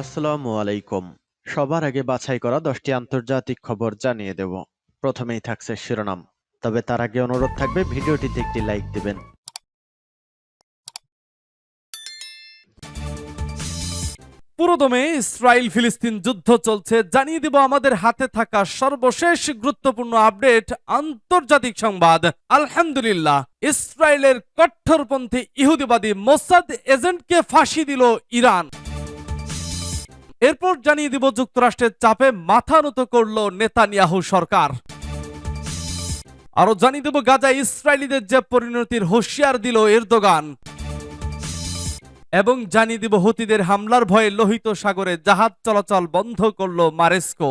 আসসালামু আলাইকুম। সবার আগে বাছাই করা দশটি আন্তর্জাতিক খবর জানিয়ে দেব। প্রথমেই থাকছে শিরোনাম। তবে তার আগে অনুরোধ থাকবে, ভিডিওটিতে একটি লাইক দিবেন। পুরোদমে ইসরায়েল ফিলিস্তিন যুদ্ধ চলছে। জানিয়ে দিব, আমাদের হাতে থাকা সর্বশেষ গুরুত্বপূর্ণ আপডেট, আন্তর্জাতিক সংবাদ। আলহামদুলিল্লাহ, ইসরায়েলের কট্টরপন্থী ইহুদিবাদী মোসাদ এজেন্টকে ফাঁসি দিল ইরান। এরপর জানিয়ে দিব যুক্তরাষ্ট্রের চাপে মাথা নত করল নেতানিয়াহু সরকার। আরও জানিয়ে দেব গাজা ইসরায়েলিদের যে পরিণতির হুঁশিয়ার দিল এরদোগান। এবং জানিয়ে দিব, হতিদের হামলার ভয়ে লোহিত সাগরে জাহাজ চলাচল বন্ধ করল মারেস্কো।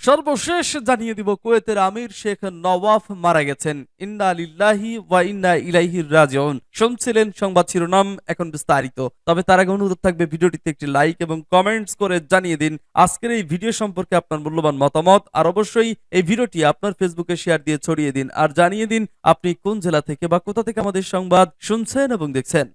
সর্বশেষ জানিয়ে দিব কুয়েতের আমির শেখ নওয়াফ মারা গেছেন। ইন্না লিল্লাহি ওয়া ইন্না ইলাইহি রাজিউন। শুনছিলেন সংবাদ শিরোনাম, এখন বিস্তারিত। তবে তার আগে অনুরোধ থাকবে ভিডিওটিতে একটি লাইক এবং কমেন্টস করে জানিয়ে দিন আজকের এই ভিডিও সম্পর্কে আপনার মূল্যবান মতামত। আর অবশ্যই এই ভিডিওটি আপনার ফেসবুকে শেয়ার দিয়ে ছড়িয়ে দিন। আর জানিয়ে দিন আপনি কোন জেলা থেকে বা কোথা থেকে আমাদের সংবাদ শুনছেন এবং দেখছেন।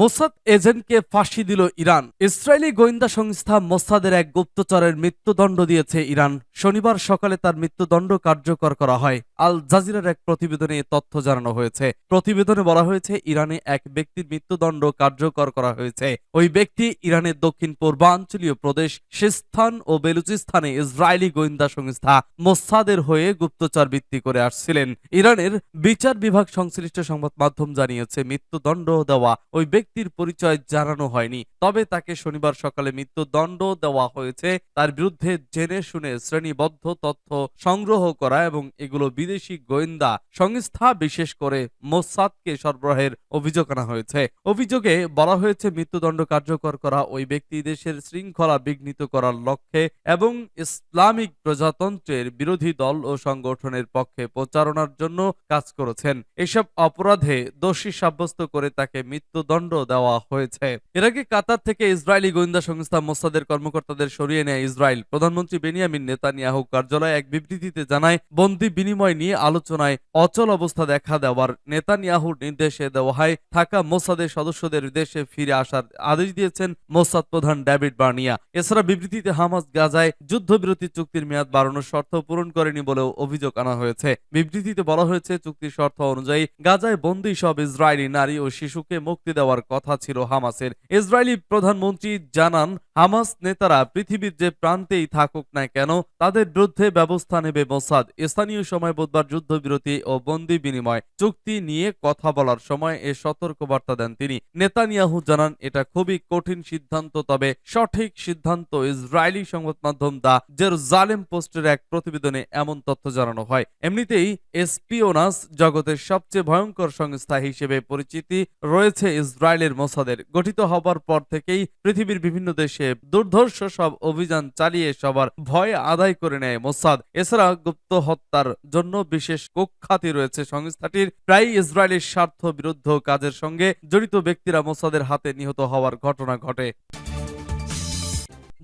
মোসাদ এজেন্টকে ফাঁসি দিল ইরান। ইসরায়েলি গোয়েন্দা সংস্থা মোসাদের এক গুপ্তচরের মৃত্যুদণ্ড দিয়েছে ইরান। শনিবার সকালে তার মৃত্যুদণ্ড কার্যকর করা হয়। আল জাজিরার এক প্রতিবেদনে তথ্য জানানো হয়েছে। প্রতিবেদনে বলা হয়েছে, ইরানে এক ব্যক্তির মৃত্যুদণ্ড কার্যকর করা হয়েছে। ওই ব্যক্তি ইরানের দক্ষিণ পূর্বাঞ্চলীয় প্রদেশ সিস্তান ও বেলুচিস্তানে ইসরায়েলি গোয়েন্দা সংস্থা মোসাদের হয়ে গুপ্তচর বৃত্তি করে আসছিলেন। ইরানের বিচার বিভাগ সংশ্লিষ্ট সংবাদ মাধ্যম জানিয়েছে, মৃত্যুদণ্ড দেওয়া ওই ব্যক্তির পরিচয় জানানো হয়নি। তবে তাকে শনিবার সকালে মৃত্যুদণ্ড দেওয়া হয়েছে। তার বিরুদ্ধে জেনে শুনে শ্রেণীবদ্ধ তথ্য সংগ্রহ করা এবং এগুলো বিদেশি গোয়েন্দা সংস্থা, বিশেষ করে মোসাদকে সরবরাহের অভিযোগ আনা হয়েছে। অভিযোগে বলা হয়েছে, মৃত্যুদণ্ড কার্যকর করা ওই ব্যক্তি দেশের শৃঙ্খলা বিঘ্নিত করার লক্ষ্যে এবং ইসলামিক প্রজাতন্ত্রের বিরোধী দল ও সংগঠনের পক্ষে প্রচারণার জন্য কাজ করেছেন। এসব অপরাধে দোষী সাব্যস্ত করে তাকে মৃত্যুদণ্ড দেওয়া হয়েছে। এর আগে কাতার থেকে ইসরায়েলি গোয়েন্দা সংস্থা মোসাদের কর্মকর্তাদের সরিয়ে নেয় ইসরায়েল। প্রধানমন্ত্রী বেনিয়ামিন নেতানিয়াহু কার্যালয় এক বিবৃতিতে জানায়, বন্দি বিনিময় নিয়ে আলোচনায় অচল অবস্থা দেখা দেওয়ার নেতানিয়াহুর নির্দেশে দেওয়া হয়, থাকা মোসাদের সদস্যদের দেশে ফিরে আসার আদেশ দিয়েছেন মোসাদ প্রধান ডেভিড বার্নিয়া। এছাড়া বিবৃতিতে হামাস গাজায় যুদ্ধবিরতি চুক্তির মেয়াদ বাড়ানোর শর্ত পূরণ করেনি বলেও অভিযোগ আনা হয়েছে। বিবৃতিতে বলা হয়েছে, চুক্তির শর্ত অনুযায়ী গাজায় বন্দী সব ইসরায়েলি নারী ও শিশুকে মুক্তি দেওয়ার কথা ছিল হামাসের। ইসরায়েলি প্রধানমন্ত্রী জানান হামাস নেতারা পৃথিবীর যে প্রান্তেই থাকুক না কেন, তাদের বিরুদ্ধে ব্যবস্থা নেবে মোসাদ। স্থানীয় সময় বুধবার যুদ্ধবিরতি ও বন্দি বিনিময়। চুক্তি নিয়ে কথা বলার সময় এ সতর্কবার্তা দেন তিনি। নেতানিয়াহু জানান, এটা খুবই কঠিন সিদ্ধান্ত, তবে সঠিক সিদ্ধান্ত ইসরায়েলি সংবাদ মাধ্যম দা জেরুজালেম পোস্টের এক প্রতিবেদনে এমন তথ্য জানানো হয়। এমনিতেই এসপিওনাস জগতের সবচেয়ে ভয়ঙ্কর সংস্থা হিসেবে পরিচিতি রয়েছে ইসরায়েলের মোসাদের। গঠিত হবার পর থেকেই পৃথিবীর বিভিন্ন দেশে দুর্ধর্ষ সব অভিযান চালিয়ে সবার ভয় আদায় করে নেয় মোসাদ। এছাড়া গুপ্ত হত্যার জন্য বিশেষ কুখ্যাতি রয়েছে সংস্থাটির। প্রায় ইসরায়েলের স্বার্থ বিরুদ্ধ কাজের সঙ্গে জড়িত ব্যক্তিরা মোসাদের হাতে নিহত হওয়ার ঘটনা ঘটে।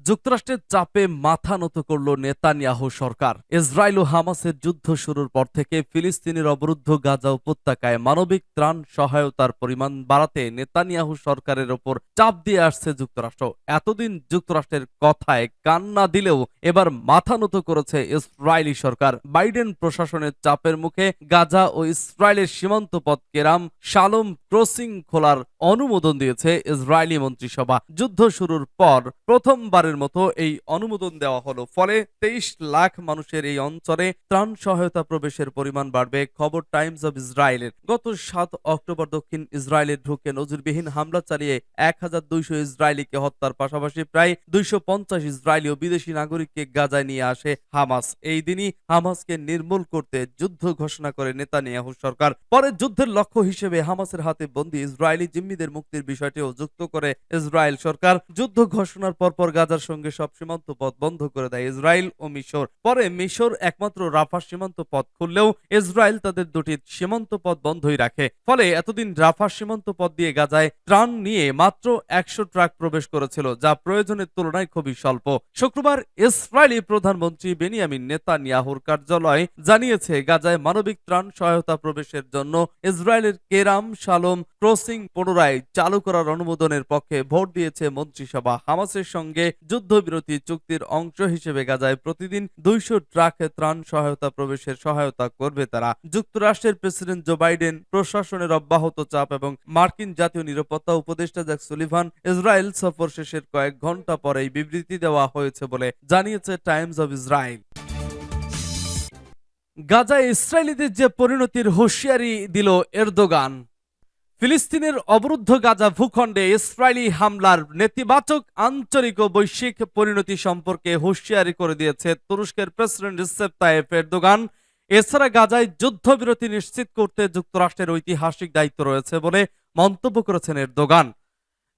যুক্তরাষ্ট্রের চাপে মাথা নত করল নেতানিয়াহু সরকার। ইসরায়েল ও হামাসের যুদ্ধ শুরুর পর থেকে ফিলিস্তিনের অবরুদ্ধ গাজা উপত্যকায় মানবিক ত্রাণ সহায়তার পরিমাণ বাড়াতে নেতানিয়াহু সরকারের ওপর চাপ দিয়ে আসছে যুক্তরাষ্ট্র। এতদিন যুক্তরাষ্ট্রের কথায় কান না দিলেও এবার মাথা নত করেছে ইসরায়েলি সরকার। বাইডেন প্রশাসনের চাপের মুখে গাজা ও ইসরায়েলের সীমান্ত পথ কেরাম শালম ক্রসিং খোলার অনুমোদন দিয়েছে ইসরায়েলি মন্ত্রিসভা। যুদ্ধ শুরুর পর প্রথমবারের মতো এই অনুমোদন দেওয়া হলো। ফলে তেইশ লাখ মানুষের এই অঞ্চলে ত্রাণ সহায়তা প্রবেশের পরিমাণ বাড়বে, খবর টাইমস অব ইসরায়েলের। গত সাত অক্টোবর দক্ষিণ ইসরায়েলে ঢুকে নজিরবিহীন হামলা চালিয়ে এক হাজার দুইশো ইসরায়েলিকে হত্যার পাশাপাশি প্রায় দুইশো পঞ্চাশ ইসরায়েলি ও বিদেশি নাগরিককে গাজায় নিয়ে আসে হামাস। এই দিনই হামাসকে নির্মূল করতে যুদ্ধ ঘোষণা করে নেতা নেতানিয়াহু সরকার। পরে যুদ্ধের লক্ষ্য হিসেবে হামাসের হাতে বন্দী ইসরায়েলি জিম্মিদের মুক্তির বিষয়টিও যুক্ত করে ইসরায়েল সরকার। যুদ্ধ ঘোষণার পরপর গাজার সঙ্গে সব সীমান্ত পথ বন্ধ করে দেয় ইসরায়েল ও মিশর। পরে মিশর একমাত্র রাফা সীমান্ত পথ খুললেও ইসরায়েল তাদের দুটি সীমান্ত পথ বন্ধই রাখে। ফলে এতদিন রাফা সীমান্ত পথ দিয়ে গাজায় ত্রাণ নিয়ে মাত্র একশো ট্রাক প্রবেশ করেছিল, যা প্রয়োজনের তুলনায় খুবই স্বল্প। শুক্রবার ইসরায়েলি প্রধানমন্ত্রী বেনিয়ামিন নেতানিয়াহুর কার্যালয় জানিয়েছে, গাজায় মানবিক ত্রাণ সহায়তা প্রবেশের জন্য ইসরায়েলের কেরাম শালম ক্রসিং পুনরায় চালু করার অনুমোদনের পক্ষে ভোট দিয়েছে মন্ত্রিসভা। হামাসের সঙ্গে যুদ্ধবিরতি চুক্তির অংশ হিসেবে গাজায় প্রতিদিন দুইশো ট্রাক ত্রাণ সহায়তা প্রবেশের সহায়তা করবে তারা। যুক্তরাষ্ট্রের প্রেসিডেন্ট জো বাইডেন, প্রশাসনের অব্যাহত চাপ এবং মার্কিন জাতীয় নিরাপত্তা উপদেষ্টা জ্যাক সুলিভান, ইসরায়েল সফর শেষের কয়েক ঘণ্টা পরে এই বিবৃতি দেওয়া হয়েছে বলে জানিয়েছে টাইমস অব ইসরায়েল। গাজায় ইসরায়েলিদের যে পরিণতির হুঁশিয়ারি দিল এরদোগান। ফিলিস্তিনের অবরুদ্ধ গাজা ভূখণ্ডে ইসরায়েলি হামলার নেতিবাচক আঞ্চলিক ও বৈশ্বিক পরিণতি সম্পর্কে হুঁশিয়ারি করে দিয়েছে তুরস্কের প্রেসিডেন্ট রিসেপ তায়েব এরদোগান। এছাড়া গাজায় যুদ্ধবিরতি নিশ্চিত করতে যুক্তরাষ্ট্রের ঐতিহাসিক দায়িত্ব রয়েছে বলে মন্তব্য করেছেন এরদোগান।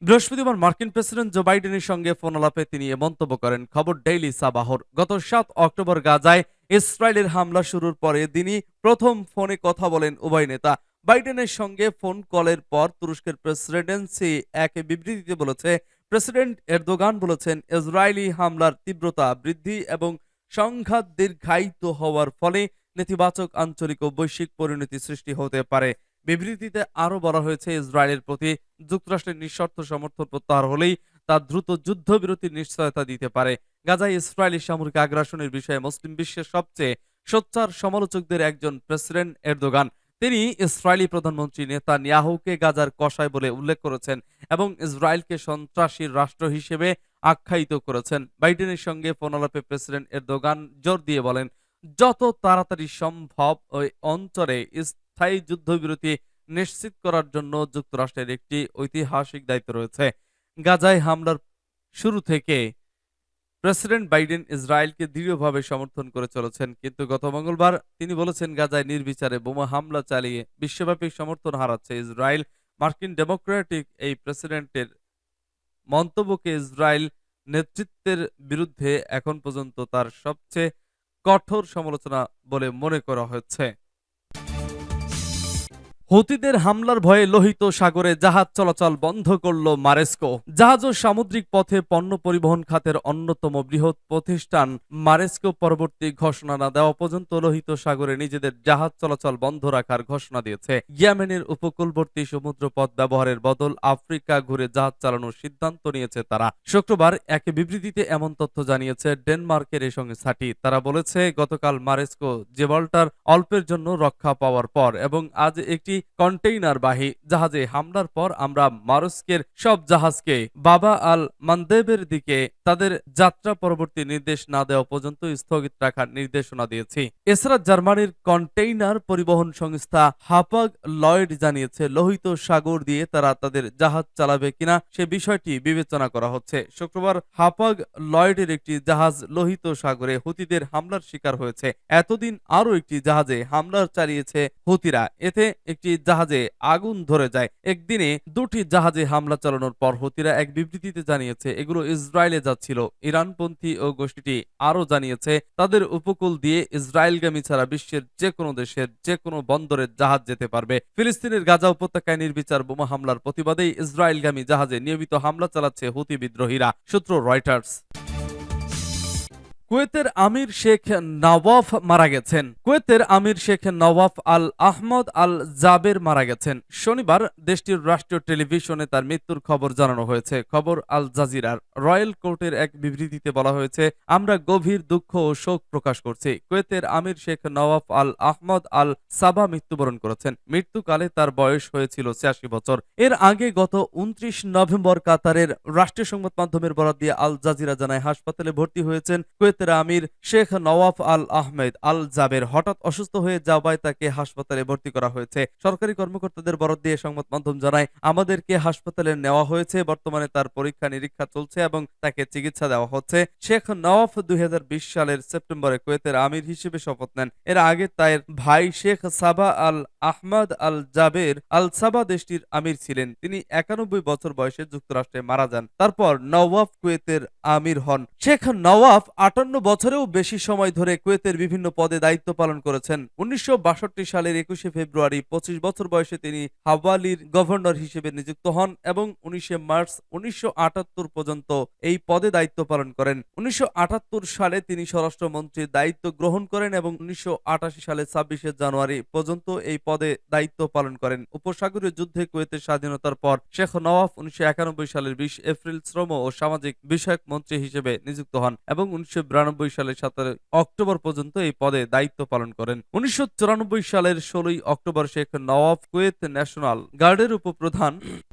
বৃহস্পতিবার মার্কিন প্রেসিডেন্ট জো বাইডেনের সঙ্গে ফোন আলাপে তিনি এ মন্তব্য করেন। খবর ডেইলি সাবাহর। গত সাত অক্টোবর গাজায় ইসরায়েলের হামলা শুরুর পরে তিনি প্রথম ফোনে কথা বলেন উভয় নেতা। বাইডেনের সঙ্গে ফোন কলের পর তুরস্কের প্রেসিডেন্সি এক বিবৃতিতে বলেছে, প্রেসিডেন্ট এরদোগান বলেছেন, ইসরায়েলি হামলার তীব্রতা বৃদ্ধি এবং সংঘাত দীর্ঘায়িত হওয়ার ফলে নেতিবাচক আঞ্চলিক ও বৈশ্বিক পরিণতি সৃষ্টি হতে পারে। বিবৃতিতে আরও বলা হয়েছে, ইসরায়েলের প্রতি যুক্তরাষ্ট্রের নিঃশর্ত সমর্থন প্রত্যাহার হলেই তা দ্রুত যুদ্ধবিরতির নিশ্চয়তা দিতে পারে। গাজায় ইসরায়েলি সামরিক আগ্রাসনের বিষয়ে মুসলিম বিশ্বের সবচেয়ে সোচ্চার সমালোচকদের একজন প্রেসিডেন্ট এরদোগান। তিনি ইসরায়েলি প্রধানমন্ত্রী নেতা নিয়াহুকে গাজার কষায় বলে উল্লেখ করেছেন এবং ইসরায়েলকে সন্ত্রাসী রাষ্ট্র হিসেবে আখ্যায়িত করেছেন। বাইডেনের সঙ্গে ফোনালাপে প্রেসিডেন্ট এরদোগান জোর দিয়ে বলেন, যত তাড়াতাড়ি সম্ভব ওই অঞ্চলে স্থায়ী যুদ্ধবিরতি নিশ্চিত করার জন্য যুক্তরাষ্ট্রের একটি ঐতিহাসিক দায়িত্ব রয়েছে। গাজায় হামলার শুরু থেকে প্রেসিডেন্ট বাইডেন ইসরায়েলকে দৃঢ়ভাবে সমর্থন করে চলেছেন, কিন্তু গত মঙ্গলবার তিনি বলেছেন গাজায় নির্বিচারে বোমা হামলা চালিয়ে বিশ্বব্যাপী সমর্থন হারাচ্ছে ইসরায়েল। মার্কিন ডেমোক্রেটিক এই প্রেসিডেন্টের মন্তব্যকে ইসরায়েল নেতৃত্বের বিরুদ্ধে এখন পর্যন্ত তার সবচেয়ে কঠোর সমালোচনা বলে মনে করা হচ্ছে। হুতিদের হামলার ভয়ে লোহিত সাগরে জাহাজ চলাচল বন্ধ করল মারেস্কো। জাহাজ ও সামুদ্রিক পথে পণ্য পরিবহন খাতের অন্যতম বৃহৎ প্রতিষ্ঠান মারেস্কো পরবর্তী ঘোষণা না দেওয়া পর্যন্ত লোহিত সাগরে নিজেদের জাহাজ চলাচল বন্ধ রাখার ঘোষণা দিয়েছে। ইয়েমেনের উপকূলবর্তী সমুদ্র পথ ব্যবহারের বদল আফ্রিকা ঘুরে জাহাজ চালানোর সিদ্ধান্ত নিয়েছে তারা। শুক্রবার এক বিবৃতিতে এমন তথ্য জানিয়েছে ডেনমার্কের এই সংস্থাটি তারা বলেছে, গতকাল মারেস্কো জেবল্টার অল্পের জন্য রক্ষা পাওয়ার পর এবং আজ একটি কন্টেইনার বাহী। জাহাজে হামলার পর আমরা মারস্কের সব জাহাজকে বাবা আল মানদেবের দিকে তাদের যাত্রা পরবর্তী নির্দেশ না দেওয়া পর্যন্ত স্থগিত রাখার নির্দেশনা দিয়েছি। এছাড়া জার্মানির কন্টেইনার পরিবহন সংস্থা হাপাগ লয়েড জানিয়েছে, লোহিত সাগর দিয়ে তারা তাদের জাহাজ চালাবে কিনা সে বিষয়টি বিবেচনা করা হচ্ছে। শুক্রবার হাপাগ লয়েডের একটি জাহাজ লোহিত সাগরে হুতিদের হামলার শিকার হয়েছে। এতদিন আরও একটি জাহাজে হামলার চালিয়েছে হুতিরা। এতে একটি জাহাজে আগুন ধরে যায়। একদিনে দুটি জাহাজে হামলা চালানোর পর হুতিরা এক বিবৃতিতে জানিয়েছে, এগুলো ইসরায়েলে যাচ্ছিল। ইরানপন্থী ও গোষ্ঠীটি আরও জানিয়েছে, তাদের উপকূল দিয়ে ইসরায়েলগামী ছাড়া বিশ্বের যে কোনো দেশের যে কোনো বন্দরে জাহাজ যেতে পারবে। ফিলিস্তিনের গাজা উপত্যকায় নির্বিচার বোমা হামলার প্রতিবাদেই ইসরায়েলগামী জাহাজে নিয়মিত হামলা চালাচ্ছে হুতি বিদ্রোহীরা। সূত্র রয়টার্স। কুয়েতের আমির শেখ নওয়াফ মারা গেছেন। কুয়েতের আমির শেখ নওয়াফ আল আহমদ আল জাবের মারা গেছেন। শনিবার দেশটির রাষ্ট্রীয় টেলিভিশনে তার মৃত্যুর খবর জানানো হয়েছে। খবর আল জাজিরার। রয়্যাল কোর্টের এক বিবৃতিতে বলা হয়েছে, আমরা গভীর দুঃখ ও শোক প্রকাশ করছি। কুয়েতের আমির শেখ নওয়াফ আল আহমদ আল সাবা মৃত্যুবরণ করেছেন। মৃত্যুকালে তার বয়স হয়েছিল ছিয়াশি বছর। এর আগে গত উনত্রিশ নভেম্বর কাতারের রাষ্ট্রীয় সংবাদ মাধ্যমের বরাদ দিয়ে আল জাজিরা জানায়, হাসপাতালে ভর্তি হয়েছেন কুয়েতের আমির শেখ নওয়াফ আল আহমেদ আল জাবের হঠাৎ অসুস্থ হয়ে যাওয়ায় তাকে হাসপাতালে ভর্তি করা হয়েছে। সরকারি কর্মকর্তাদের বরাদ দিয়ে সংবাদ মাধ্যম জানায়, আমাদেরকে হাসপাতালে নেওয়া হয়েছে, বর্তমানে তার পরীক্ষা নিরীক্ষা চলছে এবং তাকে চিকিৎসা দেওয়া হচ্ছে। শেখ নওয়াফ দুই সালের সেপ্টেম্বরে কুয়েতের আমির হিসেবে শপথ নেন। এর আগে তার ভাই শেখ সাবা আল আহমদ আল জাবের আল সাবা দেশটির আমির ছিলেন। তিনি একানব্বই বছর বয়সে যুক্তরাষ্ট্রে মারা যান। তারপর নওয়াফ কুয়েতের আমির হন। শেখ নওয়াফ আটান্ন চুয়ান্ন বছরেও বেশি সময় ধরে কুয়েতের বিভিন্ন পদে দায়িত্ব পালন করেছেন। উনিশশো সালের একুশে ফেব্রুয়ারি পঁচিশ বছর বয়সে তিনি হাওয়ালির গভর্নর হিসেবে নিযুক্ত হন এবং উনিশে মার্চ উনিশশো পর্যন্ত এই পদে দায়িত্ব পালন করেন। উনিশশো সালে তিনি স্বরাষ্ট্রমন্ত্রীর দায়িত্ব গ্রহণ করেন এবং উনিশশো সালে ছাব্বিশে জানুয়ারি পর্যন্ত এই পদে দায়িত্ব পালন করেন। উপসাগরীয় যুদ্ধে কুয়েতের স্বাধীনতার পর শেখ নওয়াফ উনিশশো সালের বিশ এপ্রিল শ্রম ও সামাজিক বিষয়ক মন্ত্রী হিসেবে নিযুক্ত হন এবং উনিশশো সালের সতেরো অক্টোবর পর্যন্ত এই পদে দায়িত্ব পালন করেন। উনিশশো চুরানব্বই সালের ষোলোই অক্টোবর শেখ নওয়াব কুয়েত ন্যাশনাল গার্ডের উপপ্রধান